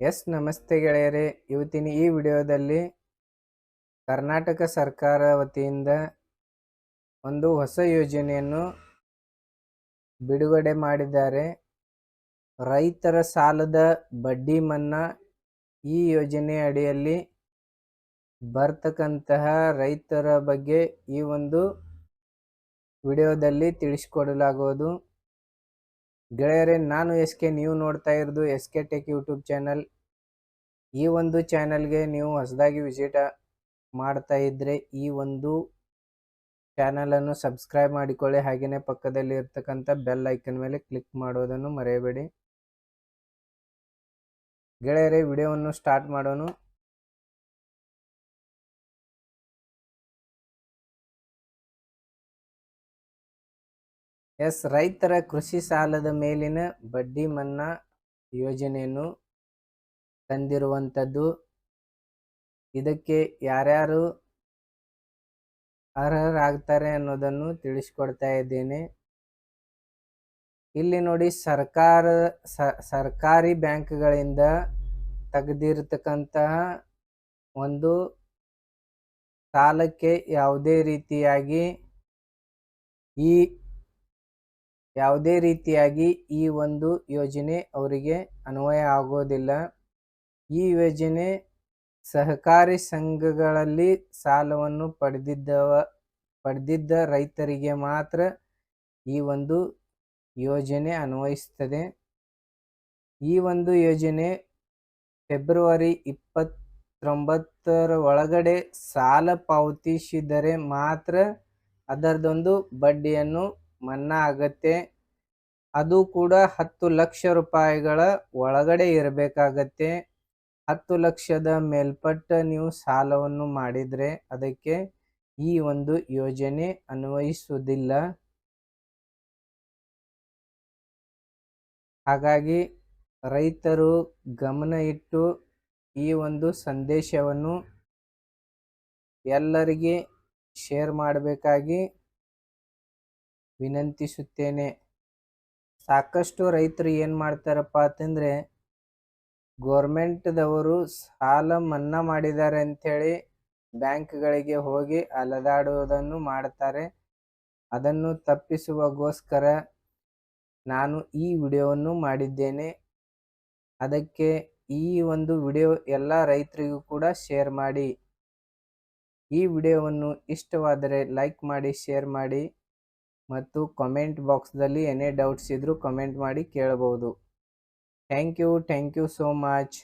S, ನಮಸ್ತೆ ಗೆಳೆಯರೇ. ಇವತ್ತಿನ ಈ ವಿಡಿಯೋದಲ್ಲಿ ಕರ್ನಾಟಕ ಸರ್ಕಾರ ವತಿಯಿಂದ ಒಂದು ಹೊಸ ಯೋಜನೆಯನ್ನು ಬಿಡುಗಡೆ ಮಾಡಿದ್ದಾರೆ. ರೈತರ ಸಾಲದ ಬಡ್ಡಿ ಮನ್ನಾ ಈ ಯೋಜನೆ ಅಡಿಯಲ್ಲಿ ಬರ್ತಕ್ಕಂತಹ ರೈತರ ಬಗ್ಗೆ ಈ ಒಂದು ವಿಡಿಯೋದಲ್ಲಿ ತಿಳಿಸಿಕೊಡಲಾಗುವುದು. ಗೆಳೆಯರೇ, ನಾನು ಎಸ್ ಕೆ ನೀವು ನೋಡ್ತಾ ಇರೋದು S K tech YouTube channel. ಈ ಒಂದು ಚಾನಲ್ಗೆ ನೀವು ಹೊಸದಾಗಿ ವಿಸಿಟ ಮಾಡ್ತಾ ಇದ್ದರೆ ಈ ಒಂದು ಚಾನಲನ್ನು ಸಬ್ಸ್ಕ್ರೈಬ್ ಮಾಡಿಕೊಳ್ಳಿ. ಹಾಗೆಯೇ ಪಕ್ಕದಲ್ಲಿ ಇರ್ತಕ್ಕಂಥ ಬೆಲ್ ಐಕನ್ ಮೇಲೆ ಕ್ಲಿಕ್ ಮಾಡೋದನ್ನು ಮರೆಯಬೇಡಿ. ಗೆಳೆಯರೇ, ವಿಡಿಯೋವನ್ನು ಸ್ಟಾರ್ಟ್ ಮಾಡೋಣ ಎಸ್, ರೈತರ ಕೃಷಿ ಸಾಲದ ಮೇಲಿನ ಬಡ್ಡಿ ಮನ್ನಾ ಯೋಜನೆಯನ್ನು ತಂದಿರುವಂಥದ್ದು. ಇದಕ್ಕೆ ಯಾರ್ಯಾರು ಅರ್ಹರಾಗ್ತಾರೆ ಅನ್ನೋದನ್ನು ತಿಳಿಸ್ಕೊಡ್ತಾ ಇದ್ದೇನೆ. ಇಲ್ಲಿ ನೋಡಿ, ಸರ್ಕಾರ ಸರ್ಕಾರಿ ಬ್ಯಾಂಕ್ಗಳಿಂದ ತೆಗೆದಿರ್ತಕ್ಕಂತಹ ಒಂದು ಸಾಲಕ್ಕೆ ಯಾವುದೇ ರೀತಿಯಾಗಿ ಈ ಯಾವುದೇ ರೀತಿಯಾಗಿ ಈ ಒಂದು ಯೋಜನೆ ಅವರಿಗೆ ಅನ್ವಯ ಆಗೋದಿಲ್ಲ. ಈ ಯೋಜನೆ ಸಹಕಾರಿ ಸಂಘಗಳಲ್ಲಿ ಸಾಲವನ್ನು ಪಡೆದಿದ್ದವ, ಪಡೆದಿದ್ದ ರೈತರಿಗೆ ಮಾತ್ರ ಈ ಒಂದು ಯೋಜನೆ ಅನ್ವಯಿಸ್ತದೆ ಈ ಒಂದು ಯೋಜನೆ ಫೆಬ್ರವರಿ ಇಪ್ಪತ್ತೊಂಬತ್ತರ ಒಳಗಡೆ ಸಾಲ ಪಾವತಿಸಿದರೆ ಮಾತ್ರ ಅದರದೊಂದು ಬಡ್ಡಿಯನ್ನು ಮನ್ನಾ ಆಗತ್ತೆ. ಅದು ಕೂಡ ಹತ್ತು ಲಕ್ಷ ರೂಪಾಯಿಗಳ ಒಳಗಡೆ ಇರಬೇಕಾಗತ್ತೆ. ಹತ್ತು ಲಕ್ಷದ ಮೇಲ್ಪಟ್ಟ ನೀವು ಸಾಲವನ್ನು ಮಾಡಿದರೆ ಅದಕ್ಕೆ ಈ ಒಂದು ಯೋಜನೆ ಅನ್ವಯಿಸುವುದಿಲ್ಲ. ಹಾಗಾಗಿ ರೈತರು ಗಮನ ಇಟ್ಟು ಈ ಒಂದು ಸಂದೇಶವನ್ನು ಎಲ್ಲರಿಗೆ ಶೇರ್ ಮಾಡಬೇಕಾಗಿ ವಿನಂತಿಸುತ್ತೇನೆ. ಸಾಕಷ್ಟು ರೈತರು ಏನು ಮಾಡ್ತಾರಪ್ಪ ಅಂತಂದರೆ, ಗೋರ್ಮೆಂಟ್ದವರು ಸಾಲ ಮನ್ನಾ ಮಾಡಿದ್ದಾರೆ ಅಂಥೇಳಿ ಬ್ಯಾಂಕ್ಗಳಿಗೆ ಹೋಗಿ ಅಲೆದಾಡುವುದನ್ನು ಮಾಡ್ತಾರೆ. ಅದನ್ನು ತಪ್ಪಿಸುವಗೋಸ್ಕರ ನಾನು ಈ ವಿಡಿಯೋವನ್ನು ಮಾಡಿದ್ದೇನೆ. ಅದಕ್ಕೆ ಈ ಒಂದು ವಿಡಿಯೋ ಎಲ್ಲ ರೈತರಿಗೂ ಕೂಡ ಶೇರ್ ಮಾಡಿ. ಈ ವಿಡಿಯೋವನ್ನು ಇಷ್ಟವಾದರೆ ಲೈಕ್ ಮಾಡಿ, ಶೇರ್ ಮಾಡಿ. ಮತ್ತು ಕಮೆಂಟ್ ಬಾಕ್ಸ್ದಲ್ಲಿ ಏನೇ ಡೌಟ್ಸ್ ಇದ್ದರೂ ಕಮೆಂಟ್ ಮಾಡಿ ಕೇಳಬಹುದು. Thank you thank you so much